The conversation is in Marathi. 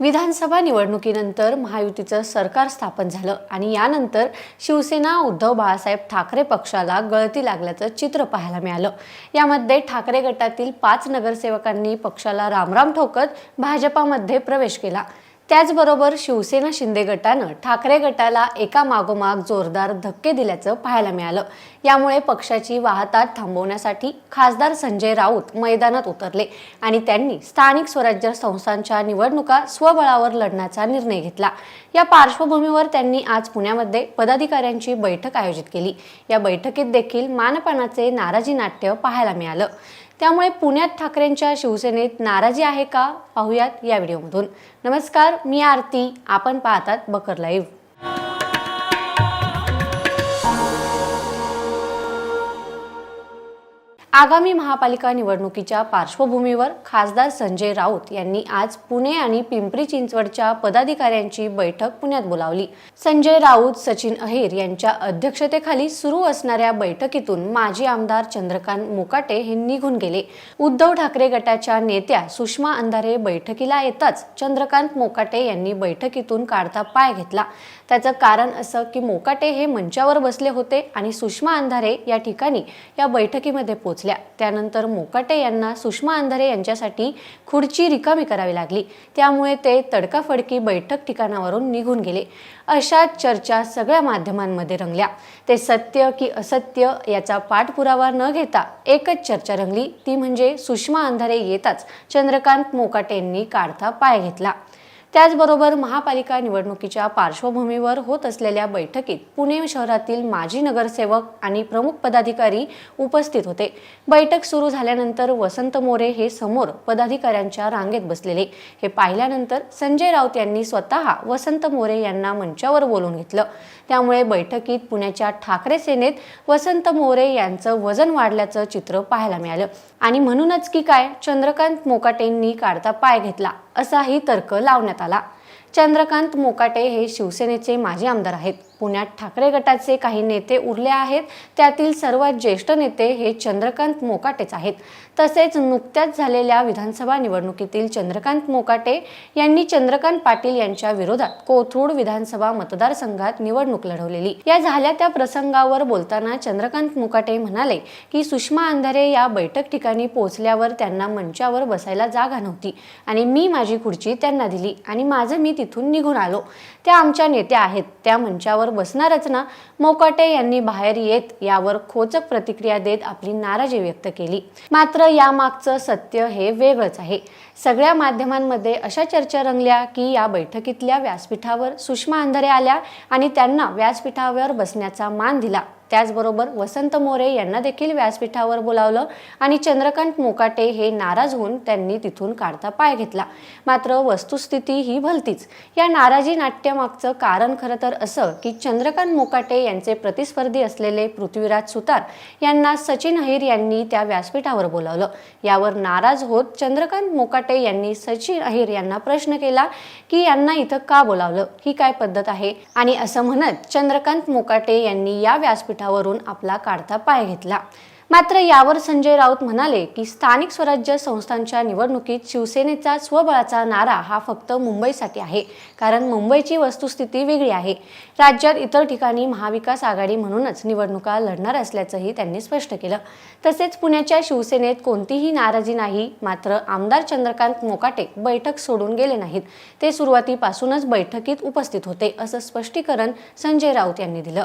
विधानसभा निवडणुकीनंतर महायुतीचं सरकार स्थापन झालं आणि यानंतर शिवसेना उद्धव बाळासाहेब ठाकरे पक्षाला गळती लागल्याचं चित्र पाहायला मिळालं. यामध्ये ठाकरे गटातील पाच नगरसेवकांनी पक्षाला रामराम ठोकत भाजपामध्ये प्रवेश केला. त्याचबरोबर शिवसेना शिंदे गटानं ठाकरे गटाला एका मागोमाग जोरदार धक्के दिल्याचं पाहायला मिळालं. यामुळे पक्षाची वाहतात थांबवण्यासाठी खासदार संजय राऊत मैदानात उतरले आणि त्यांनी स्थानिक स्वराज्य संस्थांच्या निवडणुका स्वबळावर लढण्याचा निर्णय घेतला. या पार्श्वभूमीवर त्यांनी आज पुण्यामध्ये पदाधिकाऱ्यांची बैठक आयोजित केली. या बैठकीत देखील मानपानाचे नाराजी नाट्य पाहायला मिळालं. त्यामुळे पुण्यात ठाकरेंच्या शिवसेनेत नाराजी आहे का? पाहूयात या व्हिडिओमधून. नमस्कार मी आरती. आपण पाहतात बकर लाईव्ह. आगामी महापालिका निवडणुकीच्या पार्श्वभूमीवर खासदार संजय राऊत यांनी आज पुणे आणि पिंपरी चिंचवडच्या पदाधिकाऱ्यांची बैठक पुण्यात बोलावली. संजय राऊत सचिन अहिर यांच्या अध्यक्षतेखाली सुरू असणाऱ्या बैठकीतून माजी आमदार चंद्रकांत मोकाटे हे निघून गेले. उद्धव ठाकरे गटाच्या नेत्या सुषमा अंधारे बैठकीला येताच चंद्रकांत मोकाटे यांनी बैठकीतून काढता पाय घेतला. त्याचं कारण असं की मोकाटे हे मंचावर बसले होते आणि सुषमा अंधारे या ठिकाणी या बैठकीमध्ये पोहोचल्या त्यानंतर मोकाटे यांना सुषमा अंधारे यांच्यासाठी खुर्ची रिकामी करावी लागली. त्यामुळे ते तडकाफडकी बैठक ठिकाणावरून निघून गेले. अशा चर्चा सगळ्या माध्यमांमध्ये रंगल्या. ते सत्य की असत्य याचा पाठपुरावा न घेता एकच चर्चा रंगली. ती म्हणजे सुषमा अंधारे येताच चंद्रकांत मोकाटे यांनी काढता पाय घेतला. त्याचबरोबर महापालिका निवडणुकीच्या पार्श्वभूमीवर होत असलेल्या बैठकीत पुणे शहरातील माजी नगरसेवक आणि प्रमुख पदाधिकारी उपस्थित होते. बैठक सुरू झाल्यानंतर वसंत मोरे हे समोर पदाधिकाऱ्यांच्या रांगेत बसलेले. हे पाहिल्यानंतर संजय राऊत यांनी स्वतः वसंत मोरे यांना मंचावर बोलून घेतलं. त्यामुळे बैठकीत पुण्याच्या ठाकरे सेनेत वसंत मोरे यांचं वजन वाढल्याचं चित्र पाहायला मिळालं. आणि म्हणूनच की काय चंद्रकांत मोकाटेंनी काढता पाय घेतला. असाही तर्क लावण्यात आला. चंद्रकांत मोकाटे हे शिवसेनेचे माजी आमदार आहेत. पुण्यात ठाकरे गटाचे काही नेते उरले आहेत. त्यातील सर्वात ज्येष्ठ नेते हे चंद्रकांत मोकाटेच आहेत. तसेच नुकत्याच झालेल्या विधानसभा निवडणुकीतील चंद्रकांत मोकाटे यांनी चंद्रकांत पाटील यांच्या विरोधात कोथरूड विधानसभा मतदारसंघात निवडणूक लढवलेली. या झाल्या त्या प्रसंगावर बोलताना चंद्रकांत मोकाटे म्हणाले की सुषमा अंधारे या बैठक ठिकाणी पोहोचल्यावर त्यांना मंचावर बसायला जागा नव्हती आणि मी माझी खुर्ची त्यांना दिली आणि माझं मी तिथून निघून आलो. त्या आमच्या नेत्या आहेत. त्या मंचावर बसणारच ना. मोकाटे यांनी बाहेर येत यावर खोचक प्रतिक्रिया देत आपली नाराजी व्यक्त केली. मात्र यामागचं सत्य हे वेगळंच आहे. सगळ्या माध्यमांमध्ये अशा चर्चा रंगल्या की या बैठकीतल्या व्यासपीठावर सुषमा अंधारे आल्या आणि त्यांना व्यासपीठावर बसण्याचा मान दिला. त्याचबरोबर वसंत मोरे यांना देखील व्यासपीठावर बोलावलं आणि चंद्रकांत मोकाटे हे नाराज होऊन त्यांनी तिथून काढता पाय घेतला. मात्र वस्तुस्थिती ही भलतीच. या नाराजी नाट्यामागचं कारण खरं तर असं की चंद्रकांत मोकाटे यांचे प्रतिस्पर्धी असलेले पृथ्वीराज सुतार यांना सचिन अहिर यांनी त्या व्यासपीठावर बोलावलं. यावर नाराज होत चंद्रकांत मोकाटे यांनी सचिन अहिर यांना प्रश्न केला की यांना इथं का बोलावलं? ही काय पद्धत आहे? आणि असं म्हणत चंद्रकांत मोकाटे यांनी या व्यासपीठावरून आपला काढता पाय घेतला. मात्र यावर संजय राऊत म्हणाले की स्थानिक स्वराज्य संस्थांच्या निवडणुकीत शिवसेनेचा स्वबळाचा नारा हा फक्त मुंबईसाठी आहे. कारण मुंबईची वस्तुस्थिती वेगळी आहे. राज्यात इतर ठिकाणी महाविकास आघाडी म्हणूनच निवडणुका लढणार असल्याचंही त्यांनी स्पष्ट केलं. तसेच पुण्याच्या शिवसेनेत कोणतीही नाराजी नाही मात्र आमदार चंद्रकांत मोकाटे बैठक सोडून गेले नाहीत. ते सुरुवातीपासूनच बैठकीत उपस्थित होते असं स्पष्टीकरण संजय राऊत यांनी दिलं.